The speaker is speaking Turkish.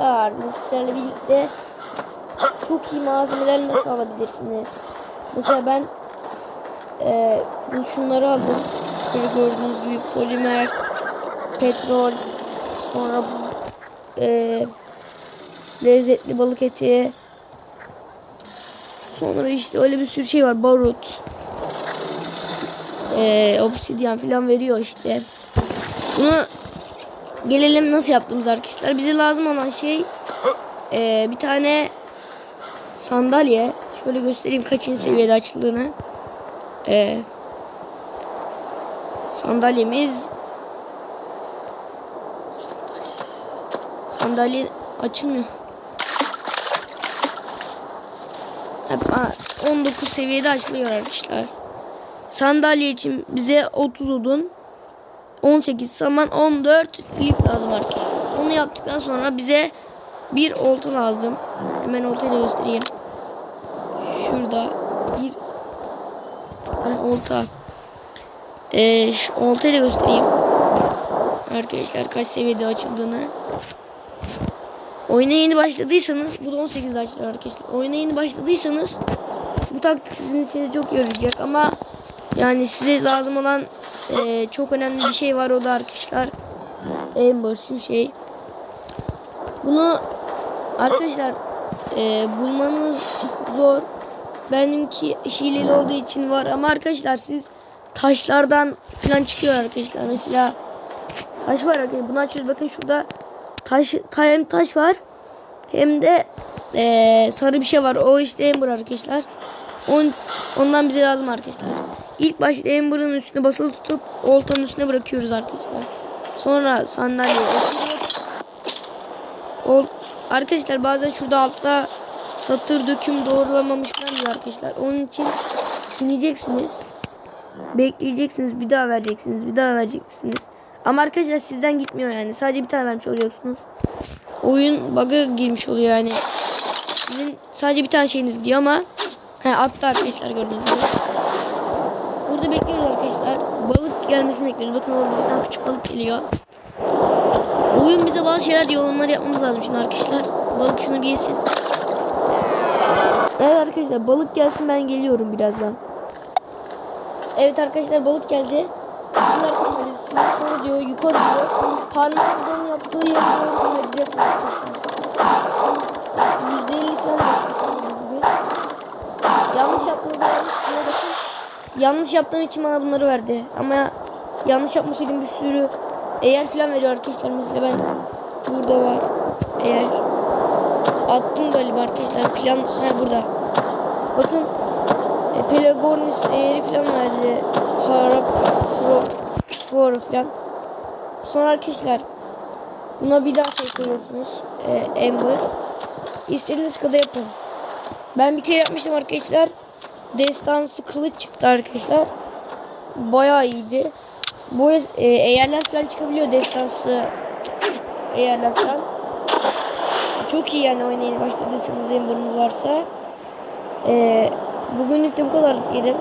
arkadaşlar bu birlikte çok iyi malzemeler nasıl alabilirsiniz? Mesela ben e, bu şunları aldım. Şöyle gördüğünüz gibi polimer, petrol, sonra e, lezzetli balık eti, sonra işte öyle bir sürü şey var. Barut, e, obsidyen falan veriyor işte. Bunu gelelim nasıl yaptığımız arkadaşlar. Bize lazım olan şey e, bir tane sandalye. Şöyle göstereyim kaçıncı seviyede açıldığını. E, sandalyemiz sandalye açılmıyor. Ha, 19 seviyede açılıyor arkadaşlar. Sandalye için bize 30 odun 18 saman 14 lif lazım arkadaşlar. Onu yaptıktan sonra bize bir olta lazım. Hemen oltayı da göstereyim. Şurada bir olta. Ee, şu oltayı da göstereyim. Arkadaşlar kaç seviyede açıldığını. Oyuna yeni başladıysanız bu da 18'de açılıyor arkadaşlar. Oyuna yeni başladıysanız bu taktik sizin için çok yarayacak ama yani size lazım olan e, çok önemli bir şey var o da arkadaşlar. Ember şu şey. Bunu arkadaşlar e, bulmanız zor. Benimki hileli olduğu için var ama arkadaşlar siz taşlardan falan çıkıyor arkadaşlar. Mesela taş var arkadaşlar. Bunu açıyoruz. Bakın şurada taş hem taş var hem de e, sarı bir şey var. O işte Ember arkadaşlar. On, ondan bize lazım arkadaşlar. İlk başta Ember'ın üstüne basılı tutup oltanın üstüne bırakıyoruz arkadaşlar. Sonra sandalye Ol, arkadaşlar bazen şurada altta satır döküm doğrulamamış diyor arkadaşlar. Onun için dinleyeceksiniz. Bekleyeceksiniz. Bir daha vereceksiniz. Bir daha vereceksiniz. Ama arkadaşlar sizden gitmiyor yani. Sadece bir tane vermiş oluyorsunuz. Oyun bug'a girmiş oluyor yani. Sizin sadece bir tane şeyiniz gidiyor ama he, attı arkadaşlar gördüğünüz gibi. Burada bekliyoruz arkadaşlar. Balık gelmesini bekliyoruz. Bakın orada bir tane küçük balık geliyor. Oyun bize bazı şeyler diyor. Onları yapmamız lazım şimdi arkadaşlar. Balık şunu bir yesin. Evet arkadaşlar balık gelsin ben geliyorum birazdan. Evet arkadaşlar balık geldi. Şimdi arkadaşlar biz size sonra diyor yukarı diyor. Parmağınızla onun yaptığı yere doğru gideceksiniz arkadaşlar. Yüzde elli falan. Yanlış yaptığınızda yanlış. Yanlış yaptığım için bana bunları verdi. Ama yanlış yapmasaydım bir sürü eğer falan veriyor arkadaşlar. Mesela ben burada var. Eğer attım galiba arkadaşlar. Plan ha burada. Bakın e, Pelagornis eğeri falan verdi. Harap Pro Pro falan. Sonra arkadaşlar buna bir daha şey koyuyorsunuz. E, Ember. İstediğiniz kadar yapın. Ben bir kere yapmıştım arkadaşlar. Destansı kılıç çıktı arkadaşlar. Bayağı iyiydi. Bu e, eğerler falan çıkabiliyor destansı eğerler falan. Çok iyi yani oynayın başladıysanız Ember'ınız varsa. E, bugünlük de bu kadar diyelim.